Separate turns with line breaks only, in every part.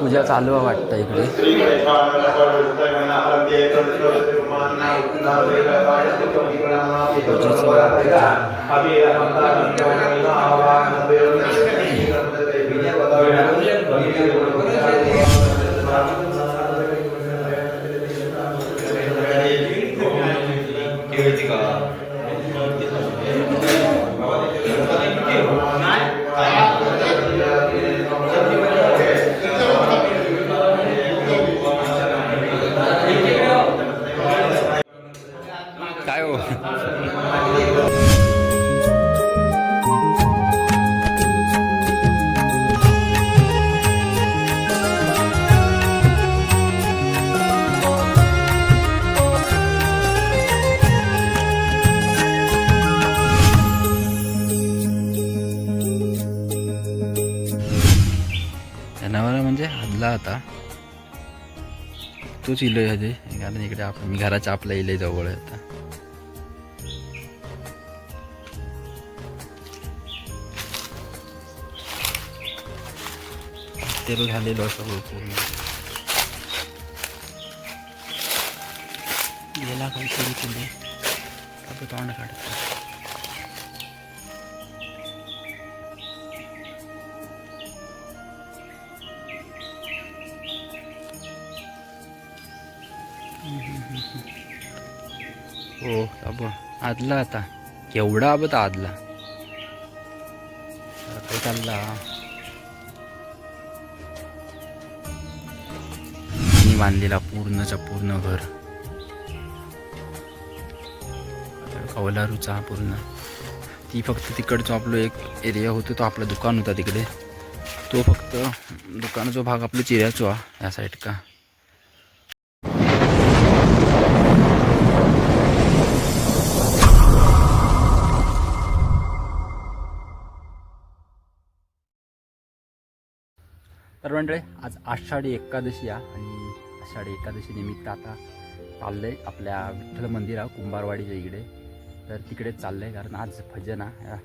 पूजा चालू आहे वाटतं इकडे. तोच इलोय हजे कारण इकडे आपण मी घराच्या आपल्या इले जवळ आहे आता ते। घालेलो असं पूर्ण गेला काहीतरी तुम्ही तोंड काढतो हो अब आदला आता. केवढा अब आदला. आता काय चालला? मी बांधलेला पूर्णचा पूर्ण घर. कवलारूचा पूर्ण. ती फक्त तिकडचा आपलं एक एरिया होतो तो आपला दुकान होता तिकडे. तो फक्त दुकानाचा भाग आपला चिऱ्याचो या साईड का. तर मंडळी आज आषाढी एकादशी या आणि आषाढी एकादशी निमित्त आता आहे आपल्या विठ्ठल मंदिरा कुंभारवाडीच्या इकडे. तर तिकडे चाललं आहे कारण आज भजन या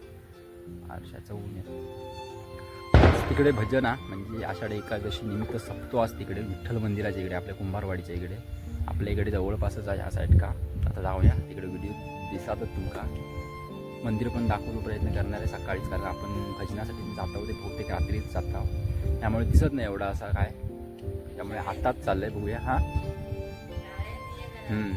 आरशाचं ऊन आहे. आज तिकडे भजन आहे. म्हणजे आषाढी एकादशी निमित्त सप्तो आज तिकडे विठ्ठल मंदिराच्या इकडे आपल्या कुंभारवाडीच्या इकडे. आपल्या इकडे जवळपासच आहे ह्या साईड का? आता जाऊया. तिकडे व्हिडिओ दिसातच तुमका. मंदिर पण दाखवू प्रयत्न करणार आहे सकाळीच कारण आपण भजनासाठी जातो ते बहुतेक रात्रीच जात. आहोत त्यामुळे दिसत नाही एवढा असा काय. त्यामुळे आताच चाललंय बघूया. हा. हम्म.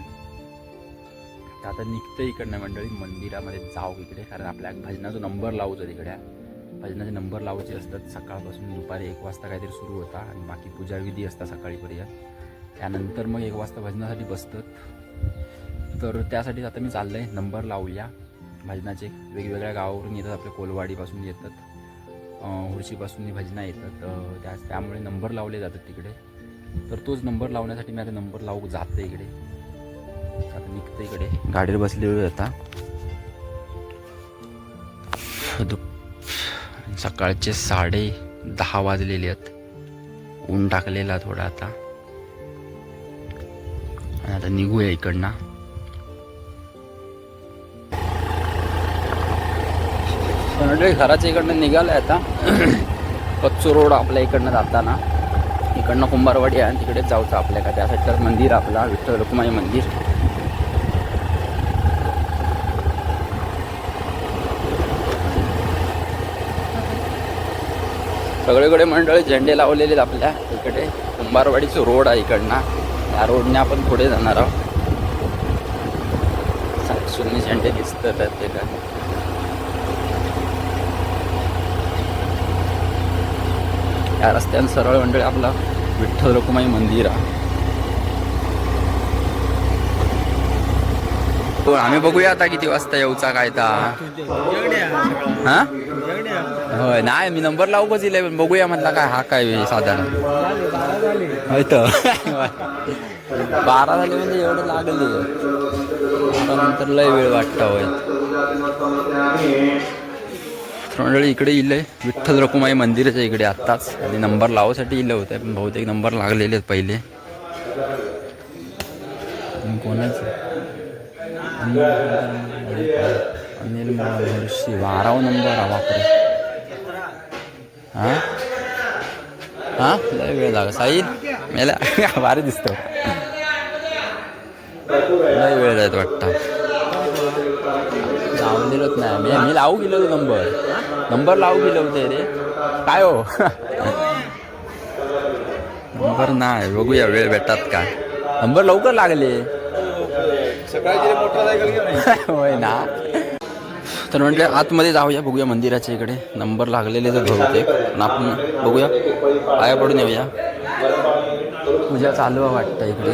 तर आता निघतं इकडनं मंडळी मंदिरामध्ये जाऊ इकडे कारण आपल्या भजनाचा नंबर लावतो तिकडे. भजनाचे नंबर लावायचे असतात सकाळपासून दुपारी एक वाजता काहीतरी सुरू होता आणि बाकी पूजाविधी असतात सकाळीपर्यंत. त्यानंतर मग एक वाजता भजनासाठी बसतात. तर त्यासाठी आता मी चाललं आहे नंबर लावूया. भजनाचे वेगवेगळ्या गावावरून येतात आपल्या कोलवाडीपासून येतात. अं, भजना भजनं येतात. त्या त्यामुळे नंबर लावले जातात तिकडे. तर तोच नंबर लावण्यासाठी मी आता नंबर लावू जातो इकडे. आता निघतं इकडे. गाडीवर बसलेलो आता. दु- सकाळचे साडे दहा वाजलेले आहेत. ऊन टाकलेला थोडा आता. आता निघूया इकडनं. मंडळी घराच्या इकडनं निघालं आता. कच्चू रोड आपल्या इकडनं जाताना. इकडनं कुंभारवाडी आहे आणि तिकडेच जाऊचं आपल्या का त्यासाठी तर मंदिर आपला विठ्ठल रुक्माई मंदिर. सगळीकडे मंडळी झेंडे लावलेले आहेत आपल्या इकडे. कुंभारवाडीचं रोड आहे इकडनं. त्या रोडने आपण पुढे जाणार आहोत. साक्षुनी झेंडे दिसतात ते काय. या रस्त्यानं सरळ मंडळी आपला विठ्ठल रखुमाई मंदिर आहे. हो, आम्ही बघूया आता किती वाजता येऊचा काय ता. हा? होय नाही मी नंबर लावू बस पण बघूया म्हटलं काय हा काय साधारण तर. बारा झाले म्हणजे एवढं लागले. आता नंतर लय वेळ वाटतं होय. मंडळी इकडे इले. विठ्ठल रखुमाई मंदिराच्या इकडे आत्ताच. आणि नंबर लावासाठी इले होते. पण बहुतेक नंबर लागलेले आहेत पहिले. कोणाच कोणाचं? अनिल महर्षी बारावा नंबर हा बापरे. हा? हा? लय वेळ लागा साईल मेला भारी दिसतो. लय वेळ जायत वाटतं. लावलेलोच नाही मी मी लावू गेलो होतो नंबर नंबर लावू गेलो होते रे काय हो नंबर नाही बघूया वेळ भेटतात काय नंबर लवकर लागले होय ना तर म्हणजे आतमध्ये जाऊया बघूया मंदिराच्या इकडे नंबर लागलेले तर बहुतेक आपण बघूया पाया पडून येऊया पूजा चालू आहे वाटतं इकडे.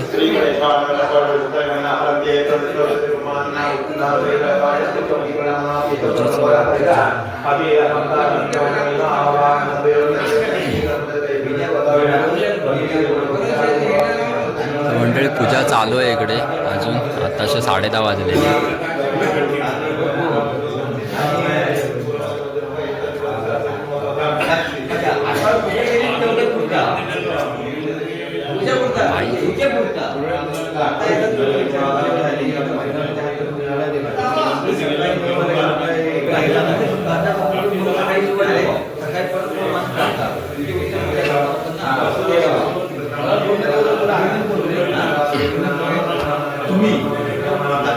मंडळी पूजा चालू आहे इकडे. अजून आताशे साडे दहा वाजलेले.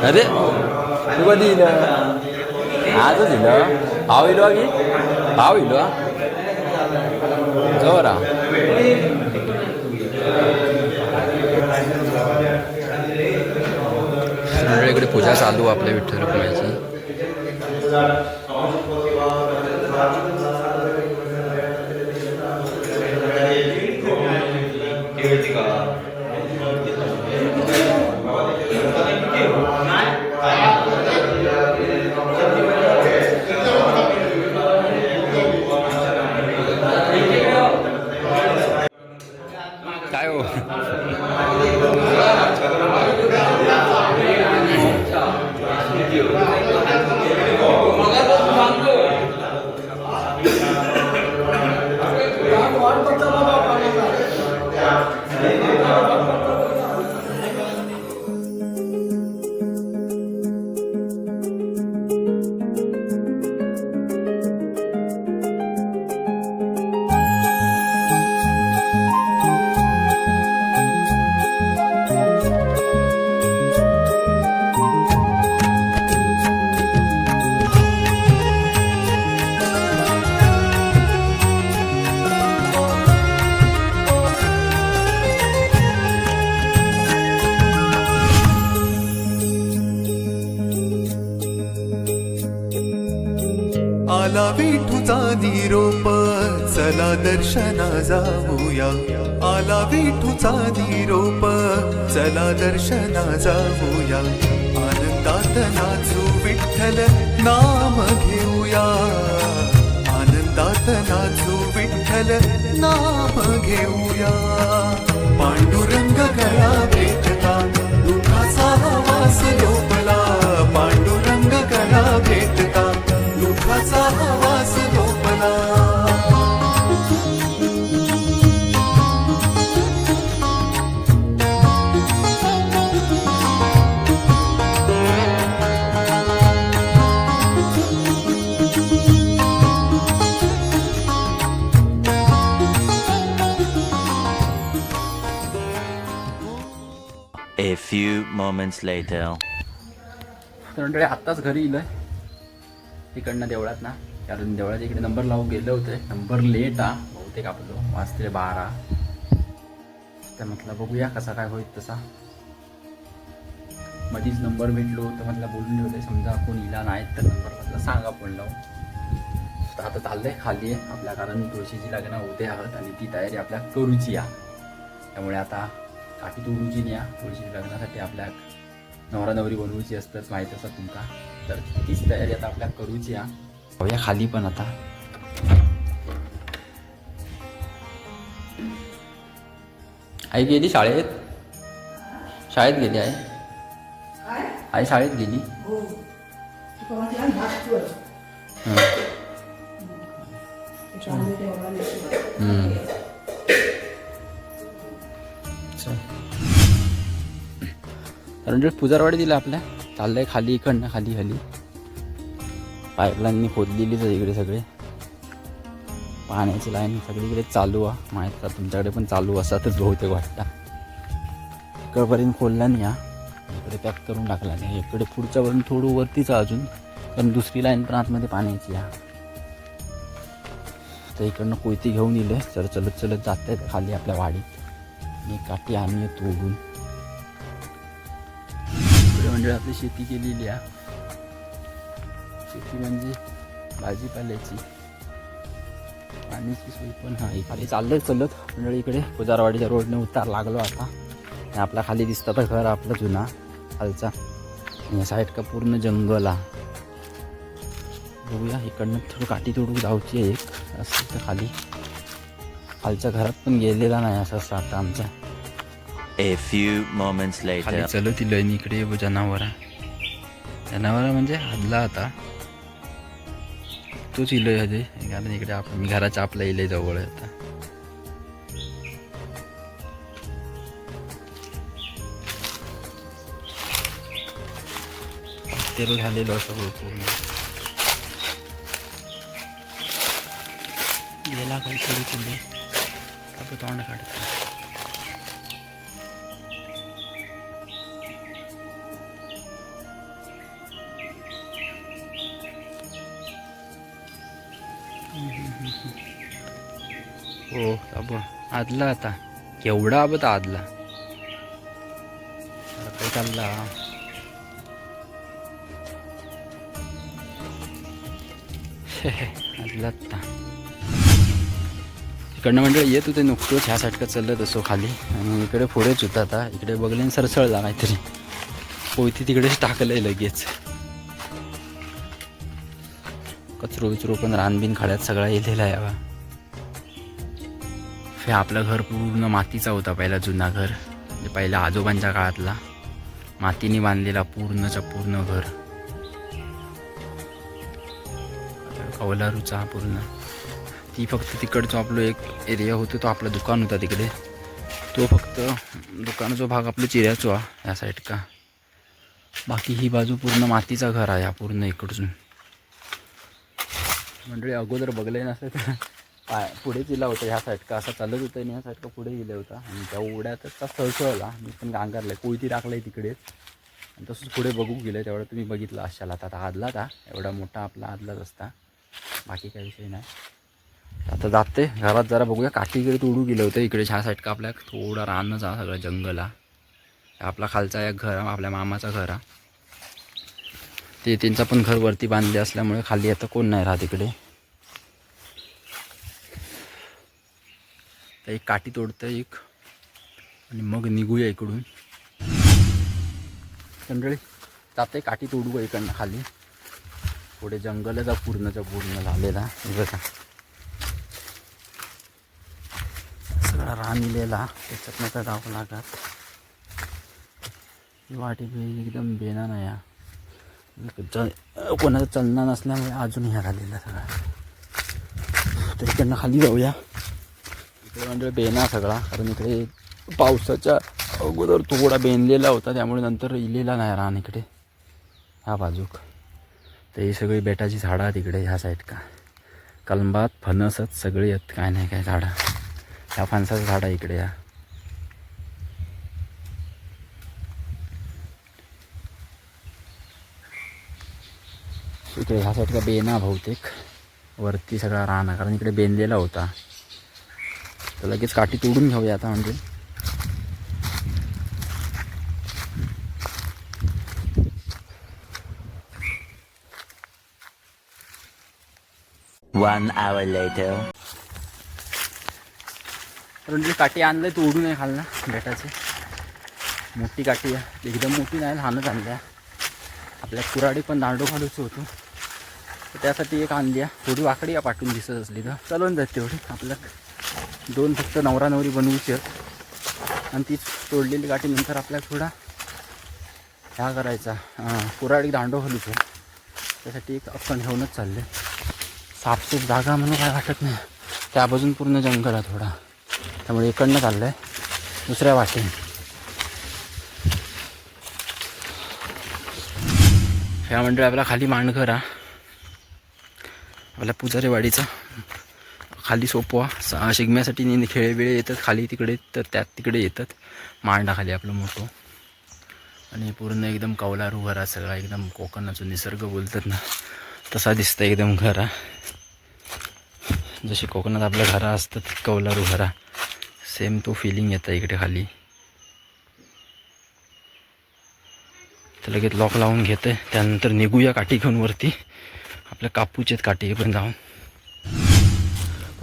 अरे. तू कधी दिलं आजच दिलं भाव इलो की? भाव इलो जवरा इकडे पूजा चालू आपल्या विठ्ठल रुक्माईची
विठूचा निरोप चला दर्शना जाऊया. आला विठूचा निरोप चला दर्शना जाऊया. आनंदात नाचू विठ्ठल नाम घेऊया. आनंदात नाचू विठ्ठल नाम घेऊया.
A few moments later.
तर मंडळी आत्ताच घरी इलोय. तिकडनं देवळात ना कारण देवळाच्या इकडे नंबर लावून गेले होते. नंबर लेट हा बहुतेक आपलं वाजते बारा. तर म्हटलं बघूया कसा काय होईल तसा. मधीच नंबर भेटलो तर म्हटलं बोलून ठेवले समजा कोण इला नाही तर नंबर म्हटलं सांगा पण लावून. तर आता चाललंय खाली आहे. आपल्या कारण तुळशीची लग्न उद्या आहोत. आणि ती तयारी आपल्या करूची या त्यामुळे आता काठी तुळूची या तुळशीच्या लग्नासाठी आपल्या नवरा नवरी बनवूची असतंच माहीत असतात तुमका. तर तीच तयारी आता आपल्या करूची या खाली पण आता. आई गेली शाळेत? शाळेत गेली आहे आई शाळेत गेली? हं. कारण पुजारवाडी दिला आपल्या चाललंय खाली इकडनं खाली खाली. पाईपलाईननी खोदलेलीच आहे इकडे सगळे. पाण्याची लाईन सगळीकडे चालू आहे. माहीत का तुमच्याकडे पण चालू असा तर बहुतेक वाटता. इकडपर्यंत खोलला नाही हा. इकडे पॅक करून टाकला नाही. इकडे पुढच्यावरून थोडं वरतीच अजून. कारण दुसरी लाईन पण आतमध्ये पाण्याची हा तर इकडनं कोयती घेऊन येले तर चलत चलत जात आहेत खाली आपल्या वाडीत. आणि काठी आम्ही तोडून. मंडळातली शेती केलेली आहे. शेती म्हणजे भाजीपाल्याची पाण्याची सोय पण आहे. खाली चाललंय चलत. मंडळी इकडे पुजारवाडीच्या रोडने उतार लागलो आता. आणि आपला खाली दिसतं तर घर आपलं जुना. खालचा. या साईड का पूर्ण जंगल आहे. बघूया इकडनं थोडं काठी तोडून जाऊची आहे एक. असं तर खाली. खालच्या घरात पण गेलेला नाही असं असं आता आमच्या
A few moments
खाली
later.
चलत इलोय आणि इकडे जनावरा. जनावरा म्हणजे हादला आता तोच इलोय हजे कारण इकडे आप मी घराच्या आपल्या इलय जवळ आहे आता तेल झालेलो असं हो पूर्ण. गेला काहीतरी पुढे. आपण तोंड काढतो. हो अब आदला आता. केवढा अब आदला. आता काय चालला? आदला आता इकडनं म्हणजे येत होते नुकतोच ह्या साईडका चाललं असो खाली. आणि इकडे पुढेच होता आता. इकडे बघले सरसळला काहीतरी. पोयती तिकडेच टाकलंय लगेच. कचरो बिचरो पण रानबीन खाड्यात सगळा येलेला आहे बा. हे आपलं घर पूर्ण मातीचा होता पहिला जुना घर. म्हणजे पहिल्या आजोबांच्या काळातला. मातीने बांधलेला पूर्णचा पूर्ण घर. कौलारूचा पूर्ण. ती फक्त तिकडचं आपलं एक एरिया होतो तो आपलं दुकान होता तिकडे. तो फक्त दुकानाचा भाग आपलं चिऱ्याचो हा या साईड का बाकी ही बाजू पूर्ण मातीचा घर आहे हा पूर्ण इकडसून मंडळी अगोदर बघले नसते तर पाय पुढे दिला होता ह्या साईड का असा चालत होता आणि ह्या साईड का पुढे गेला होता. आणि त्या उड्यातच सळसळला. मी पण गांगारलाय कोयती आहे तिकडेच आणि तसंच पुढे बघू गेलं तेवढं तुम्ही बघितलं अशाला. आता आता आदलाच हा एवढा मोठा आपला आदलाच असता. बाकी काही विषय नाही. आता जाते घरात जरा बघूया. काठीकडे तोडू गेलं होतं इकडे ह्या साईड का आपल्या. थोडा रानच हा सगळं जंगल हा. आपला खालचा एक घर हा, आपल्या मामाचा घर हा. ते त्यांचं पण घर वरती बांधले असल्यामुळे खाली आता कोण नाही राहत इकडे. तर एक काठी तोडतं एक. आणि मग निघूया इकडून. मंडळी जाते काठी तोडू इकडनं खाली. पुढे जंगलच आहे पूर्ण झालेला बघा. सगळा रान इलेला. त्याच्यात नका जावं लागत ही वाटी बी एकदम बेना नाही हा. कोणाचं चलना नसल्यामुळे अजून ह्या झालेला सगळा. तर इकडनं खाली जाऊया. इकडे म्हणजे बेना सगळा कारण इकडे पावसाच्या अगोदर थोडा बेनलेला होता त्यामुळे नंतर इलेला नाही रान इकडे. ह्या बाजूक. तर ही सगळी बेटाची झाडं आहेत इकडे ह्या साईड का कलंबात फणसच सगळी आहेत काय नाही काय झाडं. ह्या फणसाचं झाड आहे इकडे या इकडे ह्या साईड का बेना बहुतेक. वरती सगळा राहणार कारण इकडे बेनलेला होता. तर लगेच काठी तोडून घेऊया आता म्हणजे.
One hour later.
कारण जी काठी आणलंय तोडून आहे खालना बेटाची. मोठी काठी आहे. एकदम मोठी नाही लहानच आणली आहे. आपल्या कुराडी पण दांडो घालूच होतो. त्यासाठी एक आणली आहे. थोडी वाकडी आहे पाठवून दिसत असली तर. चालवून जात तेवढी. आपल्या दोन फक्त नवरा नवरी बनवूची आणि तीच तोडलेली गाठी नंतर आपल्याला थोडा ह्या करायचा. कुराडी दांडो घालूच त्यासाठी एक आपण घेऊनच चालले. साफसूफ जागा म्हणून काय वाटत नाही. त्या बाजून पूर्ण जंगल आहे थोडा. त्यामुळे इकडनं चाललं आहे दुसऱ्या वाटेने. ह्या मंडळी आपला खाली मांडघर आहे. आपल्या पुजारेवाडीचा. खाली सोपवा. स- शिगम्यासाठी नि खेळे वेळे येतात. खाली तिकडे तर त्यात तिकडे येतात. मांडा खाली आपलं मोठं. आणि पूर्ण एकदम कौलारू घरा सगळा एकदम कोकणाचा निसर्ग बोलतात ना तसा दिसतं एकदम घरा. जशी कोकणात आपल्या घरा असतात कौलारू घरा सेम तो फिलिंग येतं इकडे खाली. तर लगेच लॉक लावून घेते त्यानंतर निघूया काठी घेऊन वरती आपल्या कापूचेत काठी पण जाऊन.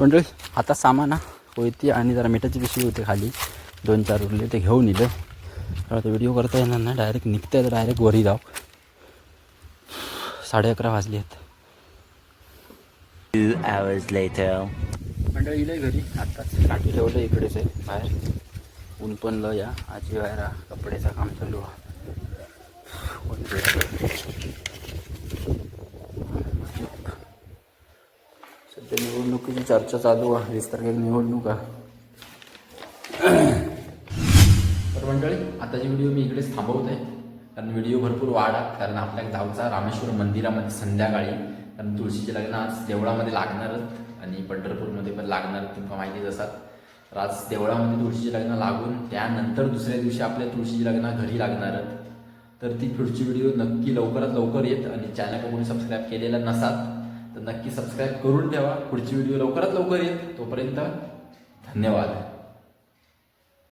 मंडळी आता सामान हा. होती आणि जरा मिठाची पिशवी होते खाली. दोन चार उरले ते घेऊन इलं. तर आता व्हिडिओ करता येणार ना डायरेक्ट निघते तर डायरेक्ट वरी जाऊ. साडे अकरा वाजले आहेत.
Two hours later.
मंडळी इले घरी. आत्ताच काठी ठेवलं इकडेच आहे. बाहेर. ऊन पण ल या आजी बाहेर कपड्याचं काम चालू तर निवडणुकीची चर्चा चालू आहे. वीस तारखेला निवडणूक. आहे तर मंडळी आताची व्हिडिओ मी इकडेच थांबवत आहे कारण व्हिडिओ भरपूर वाढा. कारण आपल्या गावचा रामेश्वर मंदिरामध्ये संध्याकाळी कारण तुळशीचे लग्न आज देवळामध्ये लागणारच आणि पंढरपूरमध्ये पण लागणार तुमका माहितीच असतात तर आज देवळामध्ये तुळशीचे लग्न लागून त्यानंतर दुसऱ्या दिवशी आपल्या तुळशीचे लग्न घरी लागणारच. तर ती पुढची व्हिडिओ नक्की लवकरात लवकर येत आणि चॅनल कोणी सबस्क्राईब केलेला नसात तर नक्की सबस्क्राईब करून ठेवा. पुढची व्हिडिओ लवकरात लवकर येईल. तोपर्यंत धन्यवाद.